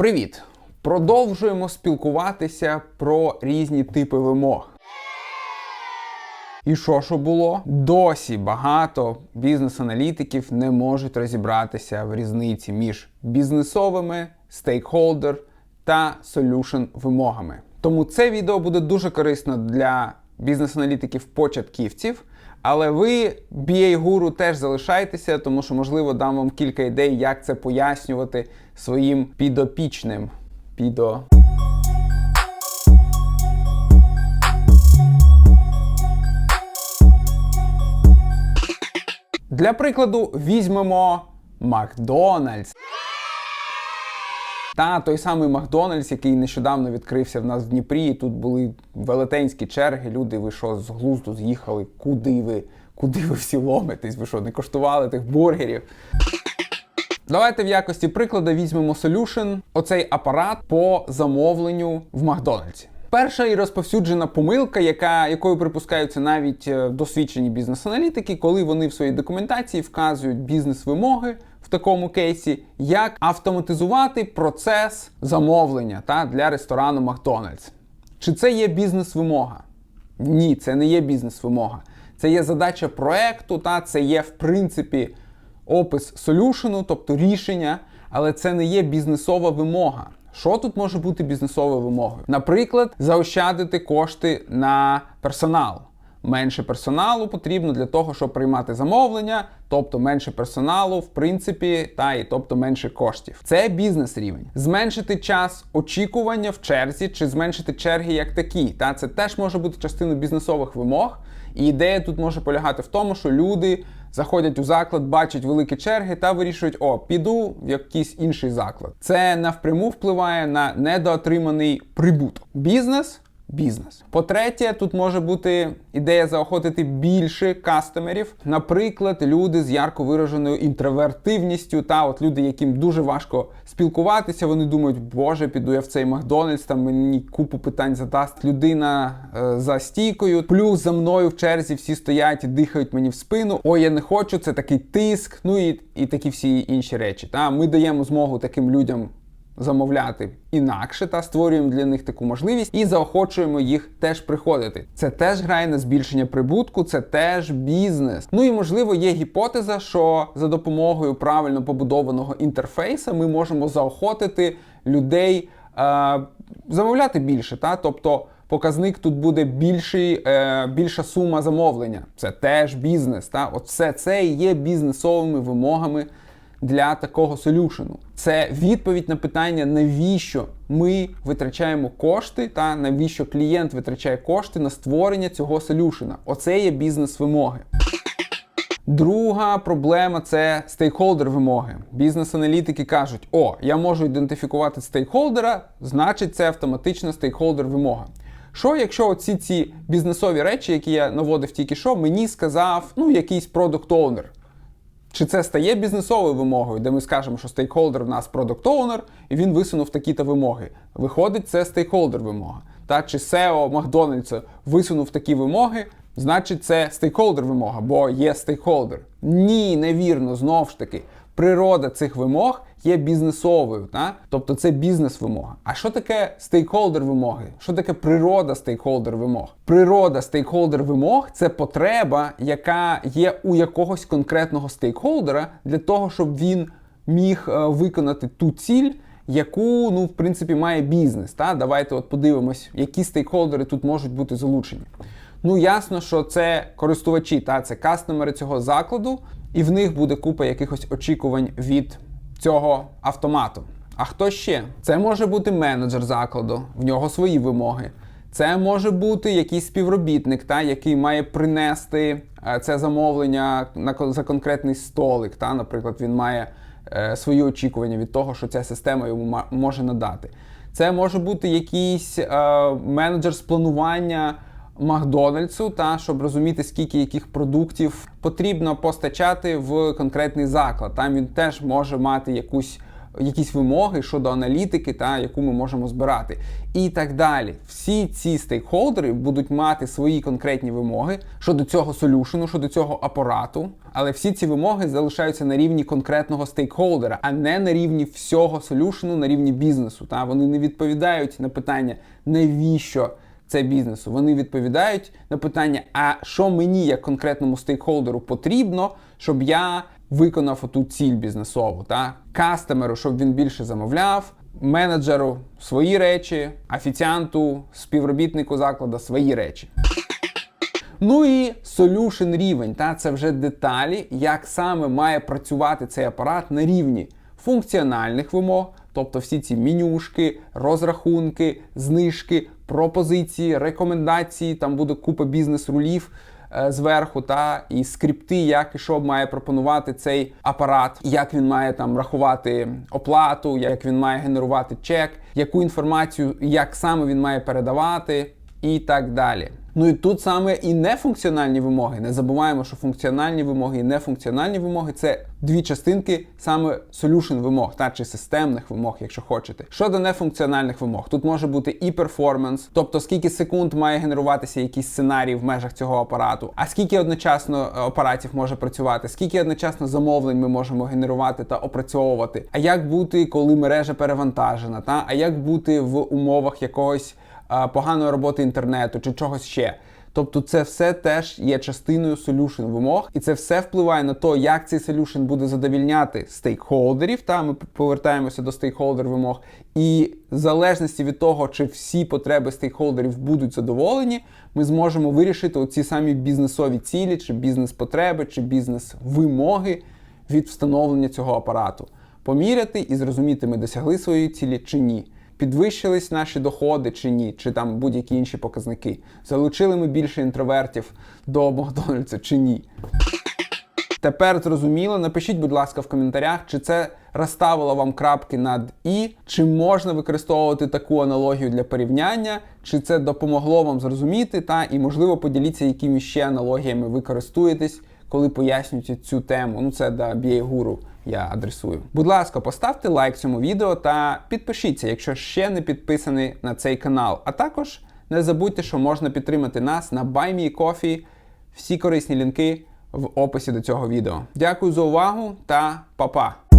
Привіт! Продовжуємо спілкуватися про різні типи вимог. І що що було? Досі багато бізнес-аналітиків не можуть розібратися в різниці між бізнесовими, стейкхолдер та solution вимогами. Тому це відео буде дуже корисно для бізнес-аналітиків-початківців. Але ви, BA-гуру, теж залишайтеся, тому що, можливо, дам вам кілька ідей, як це пояснювати своїм підопічним. Підо. Для прикладу, візьмемо Макдональдс. Та той самий Макдональдс, який нещодавно відкрився в нас в Дніпрі. і Тут були велетенські черги. Люди, ви що з глузду з'їхали? Куди ви? Куди ви всі ломитесь? Ви що, не коштували тих бургерів? Давайте в якості прикладу візьмемо Solution, оцей апарат по замовленню в Макдональдсі. Перша і розповсюджена помилка, яка, якою припускаються навіть е, досвідчені бізнес-аналітики, коли вони в своїй документації вказують бізнес-вимоги такому кейсі, як автоматизувати процес замовлення та, для ресторану Макдональдс. Чи це є бізнес-вимога? Ні, це не є бізнес-вимога. Це є задача проекту, та це є в принципі опис солюшену, тобто рішення, але це не є бізнесова вимога. Що тут може бути бізнесовою вимогою? Наприклад, заощадити кошти на персонал. Менше персоналу потрібно для того, щоб приймати замовлення, тобто менше персоналу, в принципі, та і тобто менше коштів. Це бізнес рівень. Зменшити час очікування в черзі чи зменшити черги як такі. Та це теж може бути частиною бізнесових вимог. І ідея тут може полягати в тому, що люди заходять у заклад, бачать великі черги та вирішують, о, піду в якийсь інший заклад. Це навпряму впливає на недоотриманий прибуток. Бізнес. Бізнес. По-третє, тут може бути ідея заохотити більше кастомерів. Наприклад, люди з ярко вираженою інтровертивністю, та от люди, яким дуже важко спілкуватися, вони думають, боже, піду я в цей Макдональдс, там мені купу питань задасть людина е, за стійкою. Плюс за мною в черзі всі стоять і дихають мені в спину. Ой, я не хочу, це такий тиск. Ну і, і такі всі інші речі. Та ми даємо змогу таким людям замовляти інакше та створюємо для них таку можливість і заохочуємо їх теж приходити. Це теж грає на збільшення прибутку, це теж бізнес. Ну і можливо є гіпотеза, що за допомогою правильно побудованого інтерфейса ми можемо заохотити людей е, замовляти більше. Та? Тобто показник тут буде більший, е, більша сума замовлення. Це теж бізнес. Та? От все це і є бізнесовими вимогами для такого солюшену. Це відповідь на питання, навіщо ми витрачаємо кошти, та навіщо клієнт витрачає кошти на створення цього солюшена. Оце є бізнес-вимоги. Друга проблема це стейкхолдер вимоги. Бізнес-аналітики кажуть, о, я можу ідентифікувати стейкхолдера, значить це автоматично стейкхолдер вимога. Що, якщо оці ці бізнесові речі, які я наводив тільки що, мені сказав ну, якийсь продукт оунер чи це стає бізнесовою вимогою, де ми скажемо, що стейкхолдер в нас продукт оунер і він висунув такі-то вимоги. Виходить, це стейкхолдер вимога. Та чи SEO Макдональдса висунув такі вимоги, значить це стейкхолдер вимога, бо є стейкхолдер. Ні, невірно, знову ж таки. Природа цих вимог є бізнесовою, та? тобто це бізнес-вимога. А що таке стейкхолдер вимоги? Що таке природа стейкхолдер вимог? Природа стейкхолдер вимог це потреба, яка є у якогось конкретного стейкхолдера для того, щоб він міг е, виконати ту ціль. Яку, ну, в принципі, має бізнес. Та? Давайте от подивимось, які стейкхолдери тут можуть бути залучені. Ну, ясно, що це користувачі, та це кастомери цього закладу, і в них буде купа якихось очікувань від цього автомату. А хто ще? Це може бути менеджер закладу, в нього свої вимоги. Це може бути якийсь співробітник, та, який має принести е, це замовлення на за конкретний столик. Та, Наприклад, він має е, свої очікування від того, що ця система йому може надати. Це може бути якийсь е, менеджер з планування. Макдональдсу, та щоб розуміти, скільки яких продуктів потрібно постачати в конкретний заклад. Там він теж може мати якусь якісь вимоги щодо аналітики, та яку ми можемо збирати, і так далі. Всі ці стейкхолдери будуть мати свої конкретні вимоги щодо цього солюшену, щодо цього апарату. Але всі ці вимоги залишаються на рівні конкретного стейкхолдера, а не на рівні всього солюшену, на рівні бізнесу. Та вони не відповідають на питання, навіщо це бізнесу. Вони відповідають на питання, а що мені, як конкретному стейкхолдеру, потрібно, щоб я виконав оту ціль бізнесову. Та кастомеру, щоб він більше замовляв, менеджеру свої речі, офіціанту, співробітнику закладу свої речі. Ну і solution рівень, та це вже деталі, як саме має працювати цей апарат на рівні функціональних вимог, тобто всі ці менюшки, розрахунки, знижки, пропозиції, рекомендації, там буде купа бізнес-рулів е, зверху, та і скрипти, як і що має пропонувати цей апарат, як він має там рахувати оплату, як він має генерувати чек, яку інформацію, як саме він має передавати, і так далі. Ну і тут саме і нефункціональні вимоги. Не забуваємо, що функціональні вимоги і нефункціональні вимоги це дві частинки саме solution вимог, та чи системних вимог, якщо хочете. Щодо нефункціональних вимог, тут може бути і перформанс, тобто скільки секунд має генеруватися якийсь сценарій в межах цього апарату, а скільки одночасно е, апаратів може працювати, скільки одночасно замовлень ми можемо генерувати та опрацьовувати. А як бути, коли мережа перевантажена, та а як бути в умовах якогось поганої роботи інтернету чи чогось ще. Тобто це все теж є частиною solution вимог, і це все впливає на те, як цей solution буде задовільняти стейкхолдерів. Та ми повертаємося до стейкхолдер вимог. І в залежності від того, чи всі потреби стейкхолдерів будуть задоволені, ми зможемо вирішити оці самі бізнесові цілі, чи бізнес-потреби, чи бізнес-вимоги від встановлення цього апарату. Поміряти і зрозуміти, ми досягли своєї цілі чи ні підвищились наші доходи чи ні, чи там будь-які інші показники. Залучили ми більше інтровертів до Макдональдса чи ні. Тепер зрозуміло, напишіть, будь ласка, в коментарях, чи це розставило вам крапки над і, чи можна використовувати таку аналогію для порівняння, чи це допомогло вам зрозуміти, та і можливо поділіться, якими ще аналогіями ви користуєтесь, коли пояснюєте цю тему. Ну це BA Guru я адресую. Будь ласка, поставте лайк цьому відео та підпишіться, якщо ще не підписаний на цей канал. А також не забудьте, що можна підтримати нас на BuyMeCoffee. Всі корисні лінки в описі до цього відео. Дякую за увагу та па-па!